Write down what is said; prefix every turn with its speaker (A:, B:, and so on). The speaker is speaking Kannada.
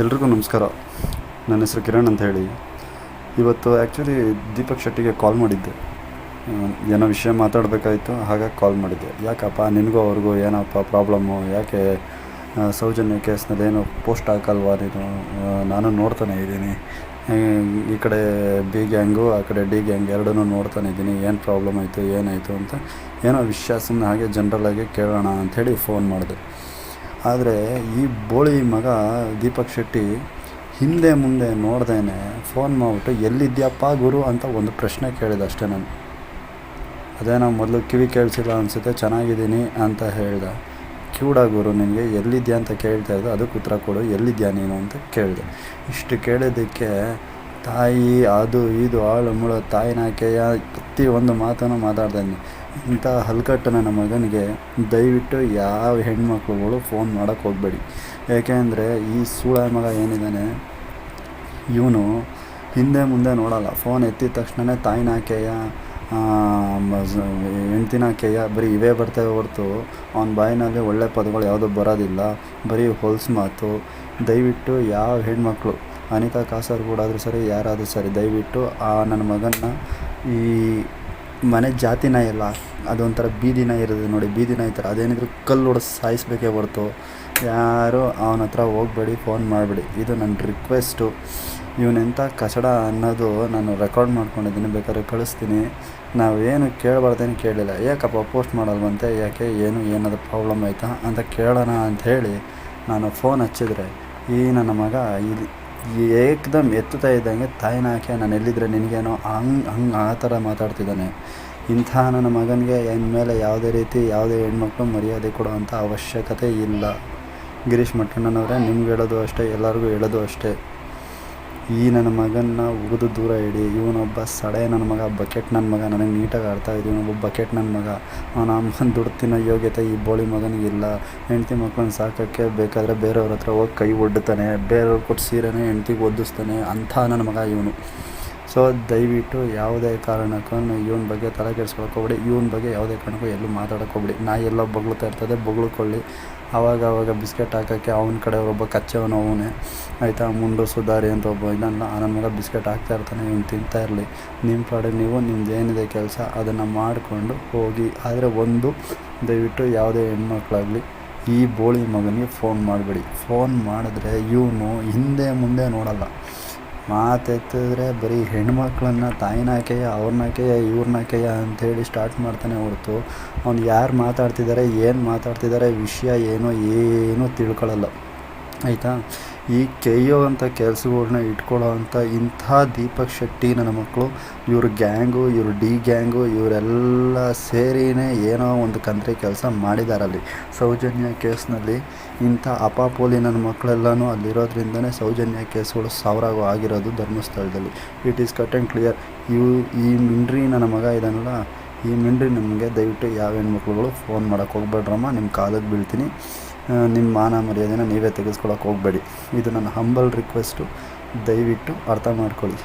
A: ಎಲ್ರಿಗೂ ನಮಸ್ಕಾರ. ನನ್ನ ಹೆಸರು ಕಿರಣ್ ಅಂತ ಹೇಳಿ. ಇವತ್ತು ಆ್ಯಕ್ಚುಲಿ ದೀಪಕ್ ಶೆಟ್ಟಿಗೆ ಕಾಲ್ ಮಾಡಿದ್ದೆ. ಏನೋ ವಿಷಯ ಮಾತಾಡಬೇಕಾಯಿತು, ಹಾಗಾಗಿ ಕಾಲ್ ಮಾಡಿದ್ದೆ. ಯಾಕಪ್ಪ, ನಿನಗೂ ಅವ್ರಿಗೂ ಏನಪ್ಪ ಪ್ರಾಬ್ಲಮ್ಮು ಯಾಕೆ ಸೌಜನ್ಯ ಕೇಸ್ನಲ್ಲಿ ಏನೋ ಪೋಸ್ಟ್ ಹಾಕಲ್ವಾ ನೀನು? ನಾನು ನೋಡ್ತಾನೆ ಇದ್ದೀನಿ. ಈ ಕಡೆ ಬಿ ಗ್ಯಾಂಗು ಆ ಕಡೆ ಡಿ ಗ್ಯಾಂಗ್ ಎರಡನ್ನೂ ನೋಡ್ತಾನೆ ಇದ್ದೀನಿ. ಏನು ಪ್ರಾಬ್ಲಮ್ ಆಯಿತು, ಏನಾಯಿತು ಅಂತ ಏನೋ ವಿಷಯ ಸುಮ್ಮನೆ ಹಾಗೆ ಜನರಲಾಗಿ ಕೇಳೋಣ ಅಂಥೇಳಿ ಫೋನ್ ಮಾಡಿದೆ. ಆದರೆ ಈ ಬೋಳಿ ಮಗ ದೀಪಕ್ ಶೆಟ್ಟಿ ಹಿಂದೆ ಮುಂದೆ ನೋಡ್ದೇನೆ ಫೋನ್ ಮಾಡಿಬಿಟ್ಟು, ಎಲ್ಲಿದ್ಯಪ್ಪ ಗುರು? ಅಂತ ಒಂದು ಪ್ರಶ್ನೆ ಕೇಳಿದೆ ಅಷ್ಟೇ ನಾನು. ಅದೇ ನಾವು ಮೊದಲು ಕಿವಿ ಕೇಳಿಸಿಲ್ಲ ಅನಿಸುತ್ತೆ, ಚೆನ್ನಾಗಿದ್ದೀನಿ ಅಂತ ಹೇಳಿದೆ. ಕ್ಯೂಡ ಗುರು, ನಿನಗೆ ಎಲ್ಲಿದ್ಯಾ? ಅಂತ ಕೇಳ್ತಾ ಇದ್ದೆ. ಅದಕ್ಕೆ ಉತ್ತರ ಕೊಡು, ಎಲ್ಲಿದ್ಯಾ ನೀನು? ಅಂತ ಕೇಳಿದೆ. ಇಷ್ಟು ಕೇಳಿದ್ದಕ್ಕೆ ತಾಯಿ, ಅದು, ಇದು, ಆಳು, ಮುಳು ತಾಯಿನಾಕೆಯ ಪ್ರತಿಯೊಂದು ಮಾತನ್ನು ಮಾತಾಡ್ತಾ ಇದ್ದೀನಿ ಇಂಥ ನಮ್ಮ ಮಗನಿಗೆ ದಯವಿಟ್ಟು ಯಾವ ಹೆಣ್ಮಕ್ಳುಗಳು ಫೋನ್ ಮಾಡೋಕ್ಕೆ ಹೋಗಬೇಡಿ. ಏಕೆಂದರೆ ಈ ಸೂಳ ಮಗ ಏನಿದ್ದಾನೆ, ಇವನು ಹಿಂದೆ ಮುಂದೆ ನೋಡಲ್ಲ. ಫೋನ್ ಎತ್ತಿದ ತಕ್ಷಣ ಹೆಂಡ್ತಿನ ಹೆಂಡ್ತಿನಾಕೆಯ ಬರೀ ಇವೇ ಬರ್ತವೆ ಹೊರತು ಅವನ ಬಾಯಿನಲ್ಲಿ ಒಳ್ಳೆ ಪದಗಳು ಯಾವುದೂ ಬರೋದಿಲ್ಲ. ಬರೀ ಹೊಲ್ಸು ಮಾತು. ದಯವಿಟ್ಟು ಯಾವ ಹೆಣ್ಮಕ್ಳು, ಅನಿತಾ ಕಾಸರ್ಗೂಡಾದರೂ ಸರಿ, ಯಾರಾದರೂ ಸರಿ, ದಯವಿಟ್ಟು ಆ ನನ್ನ ಮಗನ ಈ ಮನೆ ಜಾತಿ ನಾಯಿ ಅಲ್ಲ ಅದೊಂಥರ ಬೀದಿ ನಾಯಿ ಇರೋದು ನೋಡಿ, ಬೀದಿ ನಾಯಿ ಥರ. ಅದೇನಿದ್ರು ಕಲ್ಲು ಹೊಡೆದು ಸಾಯಿಸ್ಬೇಕೇ ಹೊರ್ತು. ಯಾರು ಅವನ ಹತ್ರ ಹೋಗ್ಬೇಡಿ ಫೋನ್ ಮಾಡಬೇಡಿ. ಇದು ನನ್ನ ರಿಕ್ವೆಸ್ಟು ಇವನೆಂಥ ಕಸಡ ಅನ್ನೋದು ನಾನು ರೆಕಾರ್ಡ್ ಮಾಡ್ಕೊಂಡಿದ್ದೀನಿ, ಬೇಕಾದ್ರೆ ಕಳಿಸ್ತೀನಿ. ನಾವೇನು ಕೇಳಬಾರ್ದೇನು ಕೇಳಲಿಲ್ಲ ಯಾಕಪ್ಪ ಪೋಸ್ಟ್ ಮಾಡಲ್ವಂತೆ? ಯಾಕೆ? ಏನು? ಏನಾದ್ರು ಪ್ರಾಬ್ಲಮ್ ಆಯಿತಾ? ಅಂತ ಕೇಳೋಣ ಅಂಥೇಳಿ ನಾನು ಫೋನ್ ಹಚ್ಚಿದ್ರೆ ಈ ನನ್ನ ಮಗ ಇದು ಏಕ್ದಮ್ ಎತ್ತುತ್ತಾ ಇದ್ದಂಗೆ ತಾಯಿನ ಆಕೆ ನಾನು ಎಲ್ಲಿದ್ರೆ ನಿನಗೇನೋ ಹಂಗೆ ಹಂಗೆ ಆ ಥರ ಮಾತಾಡ್ತಿದ್ದಾನೆ. ಇಂತಹ ನನ್ನ ಮಗನಿಗೆ ಇನ್ಮೇಲೆ ಯಾವುದೇ ರೀತಿ ಯಾವುದೇ ಹೆಣ್ಮಕ್ಳು ಮರ್ಯಾದೆ ಕೊಡುವಂಥ ಅವಶ್ಯಕತೆ ಇಲ್ಲ. ಗಿರೀಶ್ ಮಟ್ಟಣ್ಣನವರೇ, ನಿಮ್ಗೆ ಹೇಳೋದು ಅಷ್ಟೇ, ಎಲ್ಲರಿಗೂ ಹೇಳೋದು ಅಷ್ಟೇ. ಈ ನನ್ನ ಮಗನ್ನ ಉಗಿದು ದೂರ ಇಡಿ. ಇವನೊಬ್ಬ ಸಡೆ ನನ್ನ ಮಗ, ಬಕೆಟ್ ನನ್ನ ಮಗ, ನನಗೆ ನೀಟಾಗಿ ಅರ್ಥ ಆಯ್ತು ಇವನೊಬ್ಬ ಬಕೆಟ್ ನನ್ನ ಮಗ. ಅವನ ಅಮ್ಮನ ದುಡ್ಡು ಯೋಗ್ಯತೆ ಈ ಬೋಳಿ ಮಗನಿಗಿಲ್ಲ ಹೆಂಡತಿ ಮಕ್ಕಳನ್ನ ಸಾಕೋಕ್ಕೆ ಬೇಕಾದರೆ ಬೇರೆಯವ್ರ ಹತ್ರ ಹೋಗಿ ಕೈ ಒಡ್ಡುತ್ತಾನೆ ಬೇರೆಯವ್ರು ಕೊಟ್ಟು ಸೀರೆನೇ ಹೆಂಡ್ತಿಗೆ ಒದ್ದಿಸ್ತಾನೆ. ಅಂಥ ನನ್ನ ಮಗ ಇವನು. ಸೊ ದಯವಿಟ್ಟು ಯಾವುದೇ ಕಾರಣಕ್ಕೂ ಇವನ ಬಗ್ಗೆ ತಲೆ ಕೆಡ್ಸ್ಕೊಳಕ್ಕೆ ಇವನ ಬಗ್ಗೆ ಯಾವುದೇ ಕಾರಣಕ್ಕೂ ಎಲ್ಲೂ ಮಾತಾಡೋಕೆ ಹೋಗ್ಬೇಡಿ. ನಾ ಎಲ್ಲೋ ಬೊಗಳ್ತಾ ಇರ್ತದೆ, ಬೊಗಳ್ಕೊಳ್ಳಿ. ಆವಾಗ ಆವಾಗ ಬಿಸ್ಕೆಟ್ ಹಾಕೋಕ್ಕೆ ಅವನ ಕಡೆ ಒಬ್ಬ ಕಚ್ಚವನು ಅವನೇ. ಆಯಿತಾ? ಮುಂಡು ಸುಧಾರಿ ಅಂತ ಒಬ್ಬ ಇದನ್ನ ನನ್ನ ಮಗ ಬಿಸ್ಕೆಟ್ ಹಾಕ್ತಾ ಇರ್ತಾನೆ, ಇವ್ನು ತಿಂತಾ ಇರಲಿ. ನಿಮ್ಮ ಪಾಡಿಗೆ ನೀವು, ನಿಮ್ದು ಏನಿದೆ ಕೆಲಸ, ಅದನ್ನು ಮಾಡಿಕೊಂಡು ಹೋಗಿ. ಆದರೆ ಒಂದು, ದಯವಿಟ್ಟು ಯಾವುದೇ ಹೆಣ್ಮಕ್ಳಾಗಲಿ, ಈ ಬೋಳಿ ಮಗನಿಗೆ ಫೋನ್ ಮಾಡಬೇಡಿ. ಫೋನ್ ಮಾಡಿದ್ರೆ ಇವನು ಹಿಂದೆ ಮುಂದೆ ನೋಡಲ್ಲ. ಮಾತೆತ್ತಿದ್ರೆ ಬರೀ ಹೆಣ್ಮಕ್ಳನ್ನ ತಾಯಿನಾಕೆಯ, ಅವ್ರನ್ನಾಕೆಯ, ಇವ್ರನ್ನಾಕೆಯ ಅಂಥೇಳಿ ಸ್ಟಾರ್ಟ್ ಮಾಡ್ತಾನೆ ಹೊರತು ಅವ್ನು ಯಾರು ಮಾತಾಡ್ತಿದ್ದಾರೆ ಏನು ಮಾತಾಡ್ತಿದ್ದಾರೆ ವಿಷಯ ಏನೋ ಏನೂ ತಿಳ್ಕೊಳ್ಳಲ್ಲ ಆಯಿತಾ? ಈ ಕೆಯ್ಯೋ ಅಂಥ ಕೆಲಸಗಳ್ನ ಇಟ್ಕೊಳ್ಳೋ ಅಂಥ ಇಂಥ ದೀಪಕ್ ಶೆಟ್ಟಿ ನನ್ನ ಮಕ್ಕಳು, ಇವ್ರ ಗ್ಯಾಂಗು, ಇವ್ರ ಡಿ ಗ್ಯಾಂಗು, ಇವರೆಲ್ಲ ಸೇರಿನೇ ಏನೋ ಒಂದು ಕಂತ್ರಿ ಕೆಲಸ ಮಾಡಿದಾರಲ್ಲಿ ಸೌಜನ್ಯ ಕೇಸ್ನಲ್ಲಿ ಇಂಥ ಅಪಾಪೋಲಿ ನನ್ನ ಮಕ್ಕಳೆಲ್ಲನೂ ಅಲ್ಲಿರೋದ್ರಿಂದನೇ ಸೌಜನ್ಯ ಕೇಸ್ಗಳು ಸಾವಿರಾಗು ಆಗಿರೋದು ಧರ್ಮಸ್ಥಳದಲ್ಲಿ. It is cut and clear ಇವು, ಈ ಮಿಂಡ್ರಿ ನನ್ನ ಮಗ ಇದ್ದಾನಲ್ಲ ಈ ಮಿಂಡ್ರಿ ನಮಗೆ ದಯವಿಟ್ಟು ಯಾವ ಹೆಣ್ಮಕ್ಳುಗಳು ಫೋನ್ ಮಾಡೋಕ್ಕೆ ಹೋಗ್ಬೇಡ್ರಮ್ಮ ನಿಮ್ಮ ಕಾಲಕ್ಕೆ ಬೀಳ್ತೀನಿ. ನಿಮ್ಮ ಮಾನ ಮರ್ಯಾದೆನ ನೀವೇ ತೆಗೆಸ್ಕೊಳಕ್ಕೆ ಹೋಗಬೇಡಿ. ಇದು ನನ್ನ ಹಂಬಲ್ ರಿಕ್ವೆಸ್ಟು ದಯವಿಟ್ಟು ಅರ್ಥ ಮಾಡ್ಕೊಳ್ಳಿ.